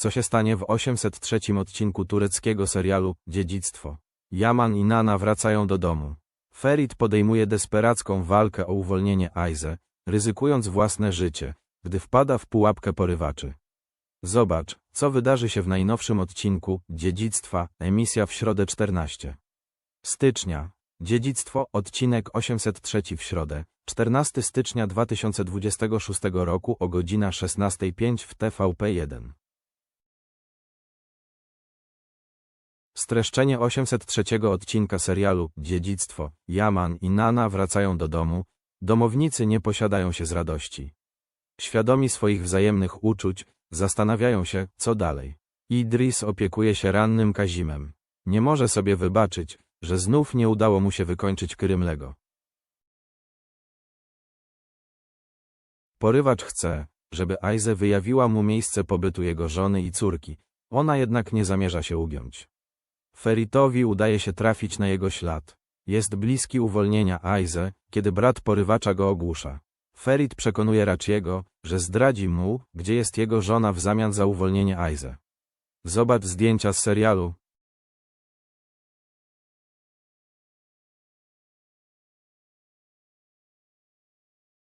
Co się stanie w 803 odcinku tureckiego serialu Dziedzictwo? Yaman i Nana wracają do domu. Ferit podejmuje desperacką walkę o uwolnienie Aize, ryzykując własne życie, gdy wpada w pułapkę porywaczy. Zobacz, co wydarzy się w najnowszym odcinku Dziedzictwa, emisja w środę 14 stycznia. Dziedzictwo, odcinek 803 w środę, 14 stycznia 2026 roku o godzina 16.05 w TVP1. Streszczenie 803 odcinka serialu Dziedzictwo, Yaman i Nana wracają do domu, domownicy nie posiadają się z radości. Świadomi swoich wzajemnych uczuć, zastanawiają się, co dalej. Idris opiekuje się rannym Kazimem. Nie może sobie wybaczyć, że znów nie udało mu się wykończyć Krymlego. Porywacz chce, żeby Aize wyjawiła mu miejsce pobytu jego żony i córki, ona jednak nie zamierza się ugiąć. Feritowi udaje się trafić na jego ślad. Jest bliski uwolnienia Aize, kiedy brat porywacza go ogłusza. Ferit przekonuje Raciego, że zdradzi mu, gdzie jest jego żona w zamian za uwolnienie Aize. Zobacz zdjęcia z serialu,